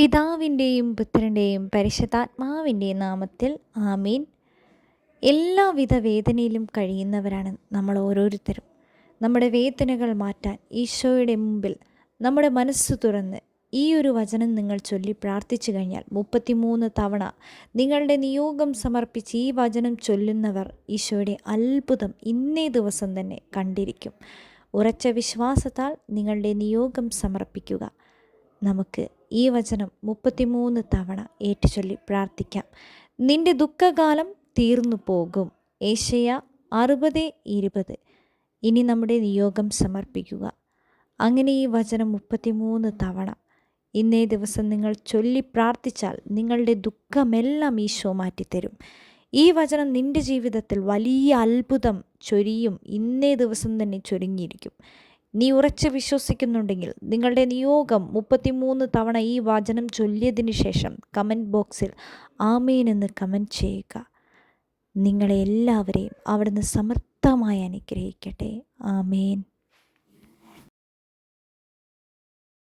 പിതാവിന്റെയും പുത്രന്റെയും പരിശുദ്ധാത്മാവിന്റെയും നാമത്തിൽ ആമീൻ. എല്ലാവിധ വേദനയിലും കഴിയുന്നവരാണ് നമ്മൾ ഓരോരുത്തരും. നമ്മുടെ വേദനകൾ മാറ്റാൻ ഈശോയുടെ മുമ്പിൽ നമ്മുടെ മനസ്സ് തുറന്ന് ഈ ഒരു വചനം നിങ്ങൾ ചൊല്ലി പ്രാർത്ഥിച്ചു കഴിഞ്ഞാൽ മുപ്പത്തിമൂന്ന് തവണ നിങ്ങളുടെ നിയോഗം സമർപ്പിച്ച് ഈ വചനം ചൊല്ലുന്നവർ ഈശോയുടെ അത്ഭുതം ഇന്നേ ദിവസം തന്നെ കണ്ടിരിക്കും. ഉറച്ച വിശ്വാസത്താൽ നിങ്ങളുടെ നിയോഗം സമർപ്പിക്കുക. നമുക്ക് ഈ വചനം മുപ്പത്തിമൂന്ന് തവണ ഏറ്റുചൊല്ലി പ്രാർത്ഥിക്കാം. നിന്റെ ദുഃഖകാലം തീർന്നു പോകും. ഏഷ്യ അറുപത് ഇരുപത്. ഇനി നമ്മുടെ നിയോഗം സമർപ്പിക്കുക. അങ്ങനെ ഈ വചനം മുപ്പത്തിമൂന്ന് തവണ ഇന്നേ ദിവസം നിങ്ങൾ ചൊല്ലി പ്രാർത്ഥിച്ചാൽ നിങ്ങളുടെ ദുഃഖമെല്ലാം ഈശോ മാറ്റിത്തരും. ഈ വചനം നിന്റെ ജീവിതത്തിൽ വലിയ അത്ഭുതം ചൊരിയും. ഇന്നേ ദിവസം തന്നെ ചൊരിഞ്ഞിരിക്കും. നീ ഉറച്ച് വിശ്വസിക്കുന്നുണ്ടെങ്കിൽ നിങ്ങളുടെ നിയോഗം മുപ്പത്തിമൂന്ന് തവണ ഈ വാചനം ചൊല്ലിയതിന് ശേഷം കമന്റ് ബോക്സിൽ ആമേൻ എന്ന് കമന്റ് ചെയ്യുക. നിങ്ങളെ എല്ലാവരെയും അവിടുന്ന് സമർത്ഥമായി അനുഗ്രഹിക്കട്ടെ. ആമേൻ.